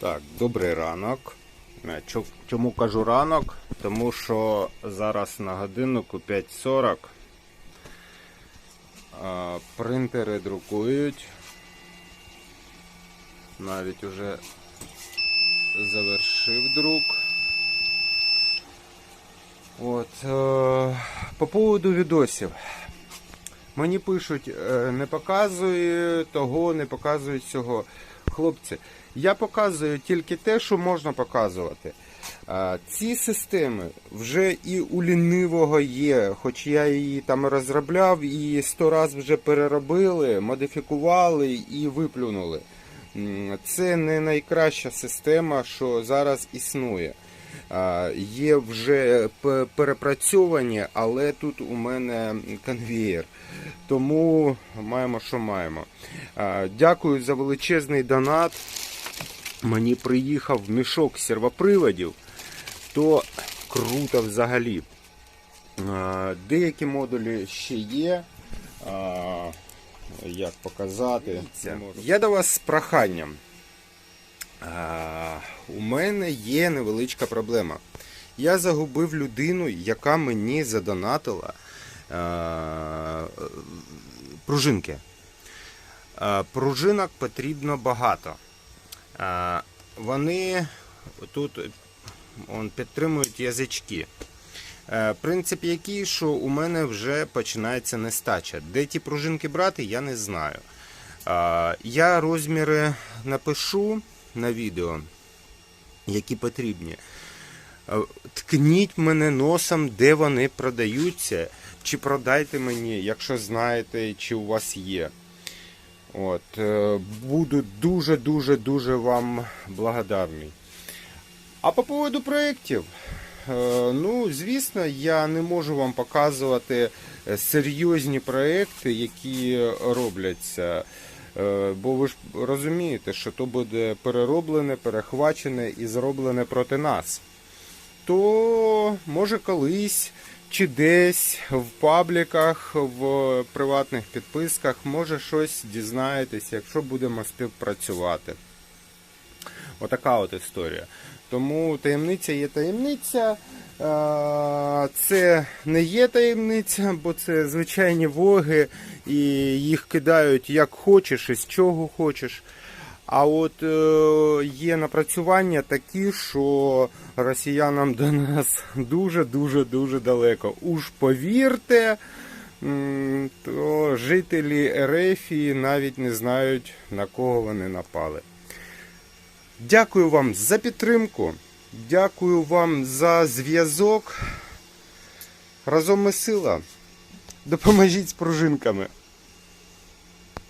Так, добрий ранок. Е, Чому кажу ранок? Тому що зараз на годиннику 5.40. Принтери друкують. Навіть уже завершив друк. От, е, по поводу відосів. Мені пишуть, е, не показує того, не показує цього. Хлопці, я показую тільки те, що можна показувати. Ці системи вже і у лінивого є, хоч я її там розробляв і сто раз вже переробили, модифікували і виплюнули. Це не найкраща система, що зараз існує. Є вже перепрацьовані, але тут у мене конвеєр. Тому маємо, що маємо. Дякую за величезний донат. Мені приїхав мішок сервоприводів. То круто взагалі. Деякі модулі ще є. Як показати? Я до вас з проханням. А, у мене є невеличка проблема. Я загубив людину, яка мені задонатила а, пружинки. А, пружинок потрібно багато. Вони тут он, підтримують язички. Е, Принцип який, що у мене вже починається нестача. Де ті пружинки брати, я не знаю. Я розміри напишу на відео, які потрібні. Ткніть мене носом, де вони продаються, чи продайте мені, якщо знаєте, чи у вас є. От, е, буду дуже-дуже дуже вам благодарний. А по поводу проєктів, е, ну, звісно, я не можу вам показувати е, серйозні проєкти, які робляться. Е, Бо ви ж розумієте, що то буде перероблене, перехвачене і зроблене проти нас. То може колись чи десь в пабліках, в приватних підписках, може щось дізнаєтесь, якщо будемо співпрацювати. Отака от історія. Тому таємниця є таємниця. Це не є таємниця, бо це звичайні воги, і їх кидають як хочеш і з чого хочеш. А от е, є напрацювання такі, що росіянам до нас дуже-дуже дуже далеко. Уж повірте, то жителі Ерефії навіть не знають на кого вони напали. Дякую вам за підтримку. Дякую вам за зв'язок. Разом ми сила. Допоможіть з пружинками.